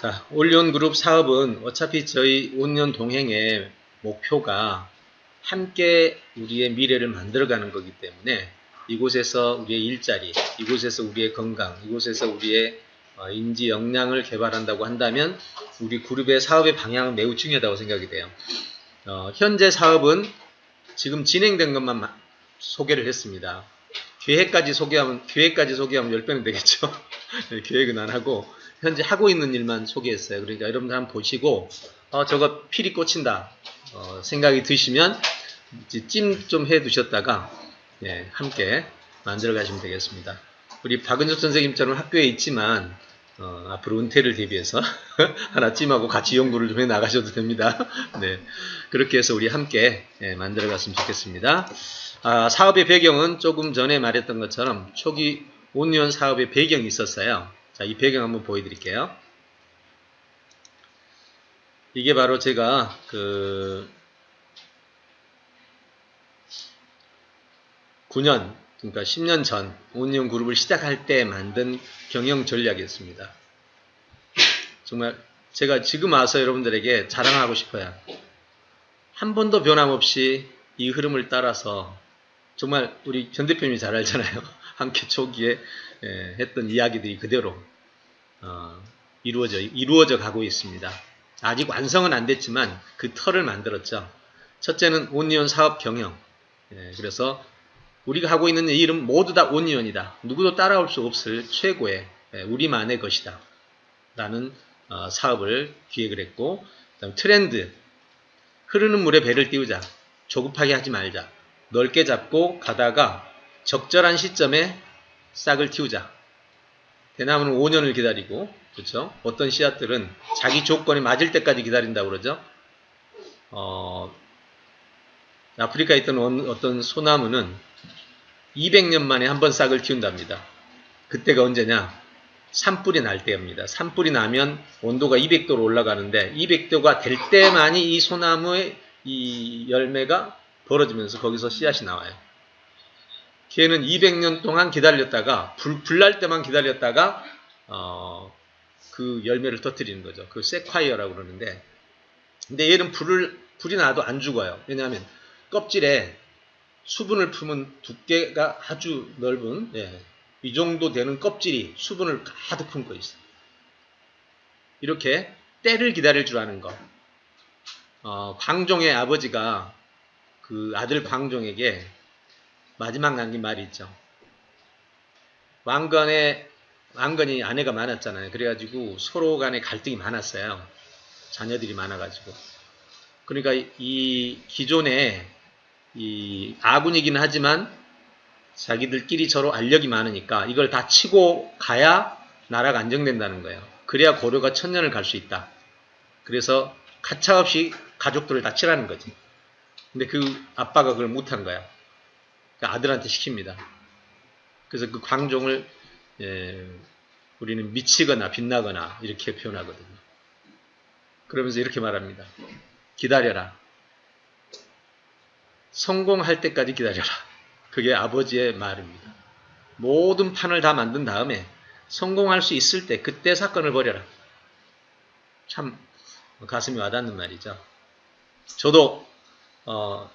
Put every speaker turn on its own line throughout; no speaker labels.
자, 올리온 그룹 사업은 어차피 저희 5년 동행의 목표가 함께 우리의 미래를 만들어가는 거기 때문에 이곳에서 우리의 일자리, 이곳에서 우리의 건강, 이곳에서 우리의 어, 인지 역량을 개발한다고 한다면 우리 그룹의 사업의 방향은 매우 중요하다고 생각이 돼요. 어, 현재 사업은 지금 진행된 것만 마- 소개를 했습니다. 계획까지 소개하면 계획까지 소개하면 10배는 되겠죠. 네, 계획은 안 하고 현재 하고 있는 일만 소개했어요. 그러니까 여러분들 한번 보시고 어, 저거 필이 꽂힌다 어, 생각이 드시면 찜 좀 해 두셨다가 예, 함께 만들어 가시면 되겠습니다. 우리 박은숙 선생님처럼 학교에 있지만 어, 앞으로 은퇴를 대비해서 하나 찜하고 같이 연구를 좀 해 나가셔도 됩니다. 네, 그렇게 해서 우리 함께 예, 만들어 갔으면 좋겠습니다. 아, 사업의 배경은 조금 전에 말했던 것처럼 초기 온리온 사업의 배경이 있었어요. 자, 이 배경 한번 보여드릴게요. 이게 바로 제가 그 9년, 그러니까 10년 전 온리온 그룹을 시작할 때 만든 경영 전략이었습니다. 정말 제가 지금 와서 여러분들에게 자랑하고 싶어요. 한 번도 변함없이 이 흐름을 따라서 정말 우리 전 대표님이 잘 알잖아요. 함께 초기에 예, 했던 이야기들이 그대로 어, 이루어져 이루어져 가고 있습니다. 아직 완성은 안 됐지만 그 틀을 만들었죠. 첫째는 온리온 사업 경영. 예, 그래서 우리가 하고 있는 이 일은 모두 다 온리온이다. 누구도 따라올 수 없을 최고의 예, 우리만의 것이다. 라는 어, 사업을 기획을 했고 그다음 트렌드 흐르는 물에 배를 띄우자. 조급하게 하지 말자. 넓게 잡고 가다가 적절한 시점에 싹을 틔우자. 대나무는 5년을 기다리고, 그렇죠? 어떤 씨앗들은 자기 조건이 맞을 때까지 기다린다고 그러죠. 어, 아프리카에 있던 원- 어떤 소나무는 200년 만에 한 번 싹을 틔운답니다. 그때가 언제냐? 산불이 날 때입니다. 산불이 나면 온도가 200도로 올라가는데 200도가 될 때만이 이 소나무의 이 열매가 벌어지면서 거기서 씨앗이 나와요. 걔는 200년 동안 기다렸다가 불, 불날 때만 기다렸다가 어, 그 열매를 터뜨리는 거죠. 그 세콰이어라고 그러는데 근데 얘는 불을 불이 나도 안 죽어요. 왜냐하면 껍질에 수분을 품은 두께가 아주 넓은 예, 이 정도 되는 껍질이 수분을 가득 품고 있어요. 이렇게 때를 기다릴 줄 아는 것. 어, 광종의 아버지가 그 아들 광종에게 마지막 남긴 말이 있죠. 왕건에 왕건이 아내가 많았잖아요. 그래가지고 서로 간에 갈등이 많았어요. 자녀들이 많아가지고. 그러니까 이 기존에 이 아군이긴 하지만 자기들끼리 서로 알력이 많으니까 이걸 다 치고 가야 나라가 안정된다는 거예요. 그래야 고려가 천년을 갈 수 있다. 그래서 가차없이 가족들을 다 치라는 거지. 근데 그 아빠가 그걸 못한 거야. 그러니까 아들한테 시킵니다. 그래서 그 광종을 예, 우리는 미치거나 빛나거나 이렇게 표현하거든요. 그러면서 이렇게 말합니다. 기다려라. 성공할 때까지 기다려라. 그게 아버지의 말입니다. 모든 판을 다 만든 다음에 성공할 수 있을 때 그때 사건을 벌여라. 참 가슴이 와닿는 말이죠. 저도 어,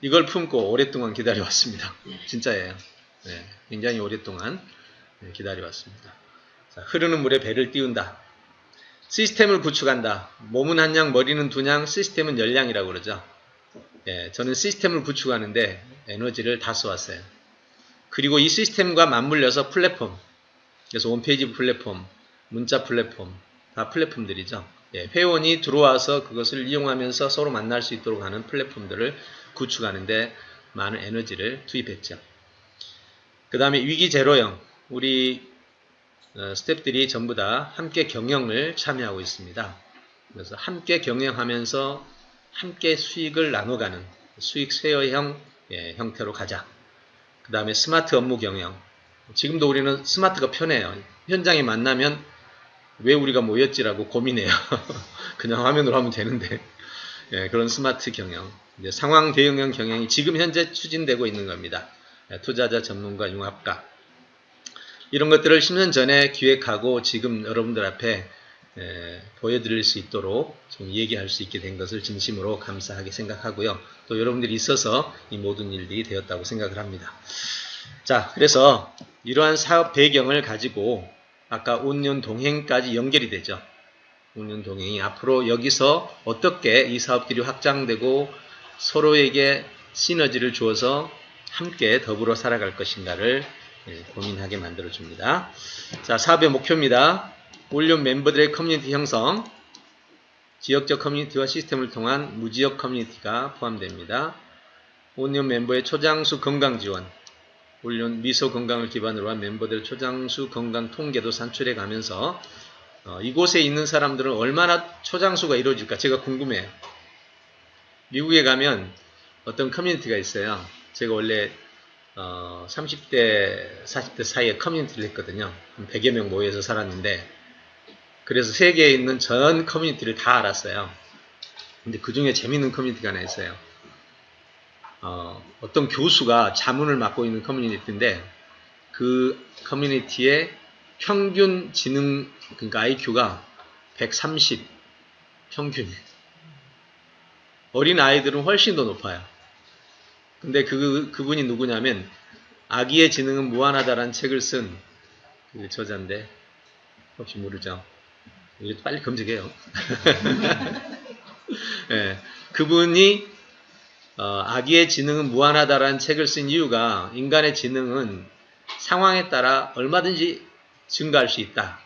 이걸 품고 오랫동안 기다려왔습니다. 진짜예요. 네, 굉장히 오랫동안 네, 기다려왔습니다. 자, 흐르는 물에 배를 띄운다. 시스템을 구축한다. 몸은 한 양, 머리는 두 양, 시스템은 열 양이라고 그러죠. 예, 저는 시스템을 구축하는데 에너지를 다 쏘았어요. 그리고 이 시스템과 맞물려서 플랫폼, 그래서 홈페이지 플랫폼, 문자 플랫폼, 다 플랫폼들이죠. 예, 회원이 들어와서 그것을 이용하면서 서로 만날 수 있도록 하는 플랫폼들을 구축하는데 많은 에너지를 투입했죠. 그 다음에 위기 제로형, 우리 어, 스탭들이 전부 다 함께 경영을 참여하고 있습니다. 그래서 함께 경영하면서 함께 수익을 나눠가는 수익 쉐어형 예, 형태로 가자. 그 다음에 스마트 업무 경영. 지금도 우리는 스마트가 편해요. 현장에 만나면 왜 우리가 모였지라고 고민해요. 그냥 화면으로 하면 되는데. 예, 그런 스마트 경영. 상황 대응형 경영이 지금 현재 추진되고 있는 겁니다. 예, 투자자 전문가 융합가. 이런 것들을 10년 전에 기획하고 지금 여러분들 앞에 에, 보여드릴 수 있도록 좀 얘기할 수 있게 된 것을 진심으로 감사하게 생각하고요. 또 여러분들이 있어서 이 모든 일들이 되었다고 생각을 합니다. 자, 그래서 이러한 사업 배경을 가지고 아까 온년 동행까지 연결이 되죠. 온년 동행이 앞으로 여기서 어떻게 이 사업들이 확장되고 서로에게 시너지를 주어서 함께 더불어 살아갈 것인가를 예, 고민하게 만들어 줍니다. 자, 사업의 목표입니다. 올륨 멤버들의 커뮤니티 형성, 지역적 커뮤니티와 시스템을 통한 무지역 커뮤니티가 포함됩니다. 온yon 멤버의 초장수 건강 지원, 올륜 미소 건강을 기반으로 한 멤버들 초장수 건강 통계도 산출해 가면서 어, 이곳에 있는 사람들은 얼마나 초장수가 이루어질까 제가 궁금해요. 미국에 가면 어떤 커뮤니티가 있어요. 제가 원래 어, 30대, 40대 사이에 커뮤니티를 했거든요. 한 100여 명 모여서 살았는데 그래서 세계에 있는 전 커뮤니티를 다 알았어요. 근데 그 중에 재밌는 커뮤니티가 하나 있어요. 어, 어떤 교수가 자문을 맡고 있는 커뮤니티인데 그 커뮤니티의 평균 지능 그러니까 IQ가 130 평균 어린 아이들은 훨씬 더 높아요. 근데 그 그분이 누구냐면 아기의 지능은 무한하다라는 책을 쓴 그 저자인데 혹시 모르죠? 이거 빨리 검색해요. 예, 그분이 어, 아기의 지능은 무한하다라는 책을 쓴 이유가 인간의 지능은 상황에 따라 얼마든지 증가할 수 있다.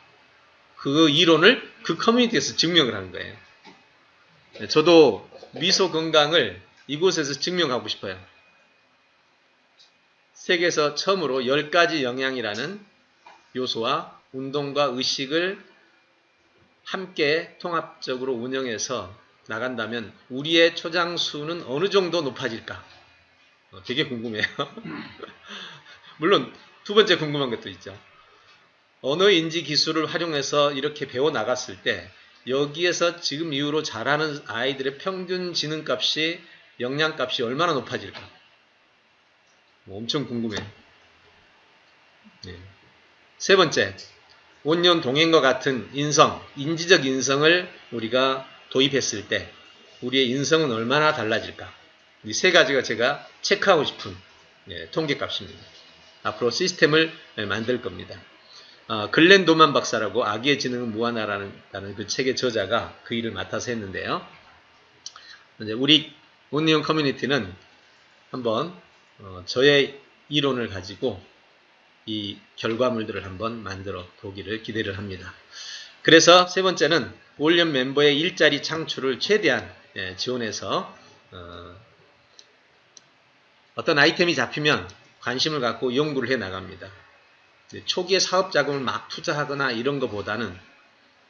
그 이론을 그 커뮤니티에서 증명을 한 거예요. 네, 저도 미소 건강을 이곳에서 증명하고 싶어요. 세계에서 처음으로 10가지 영양이라는 요소와 운동과 의식을 함께 통합적으로 운영해서 나간다면 우리의 초장수는 어느 정도 높아질까? 어, 되게 궁금해요. 물론 두 번째 궁금한 것도 있죠. 언어 인지 기술을 활용해서 이렇게 배워 나갔을 때 여기에서 지금 이후로 자라는 아이들의 평균 지능값이 영양값이 얼마나 높아질까? 뭐 엄청 궁금해요. 네. 세 번째, 온년 동행과 같은 인성, 인지적 인성을 우리가 도입했을 때 우리의 인성은 얼마나 달라질까? 이 세 가지가 제가 체크하고 싶은 예, 통계값입니다. 앞으로 시스템을 만들 겁니다. 어, 글렌 도만 박사라고 아기의 지능은 무한하라는 그 책의 저자가 그 일을 맡아서 했는데요. 이제 우리 온리온 커뮤니티는 한번 어, 저의 이론을 가지고 이 결과물들을 한번 만들어 보기를 기대를 합니다. 그래서 세 번째는 올연 멤버의 일자리 창출을 최대한 예, 지원해서 어, 떤 아이템이 잡히면 관심을 갖고 연구를 해 나갑니다. 초기에 사업 자금을 막 투자하거나 이런 것보다는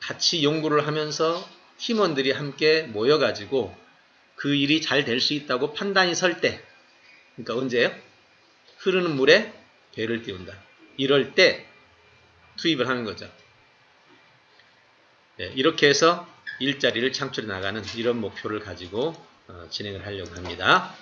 같이 연구를 하면서 팀원들이 함께 모여가지고 그 일이 잘 될 수 있다고 판단이 설 때, 그러니까 언제요? 흐르는 물에 배를 띄운다. 이럴 때 투입을 하는 거죠. 네, 이렇게 해서 일자리를 창출해 나가는 이런 목표를 가지고 어, 진행을 하려고 합니다.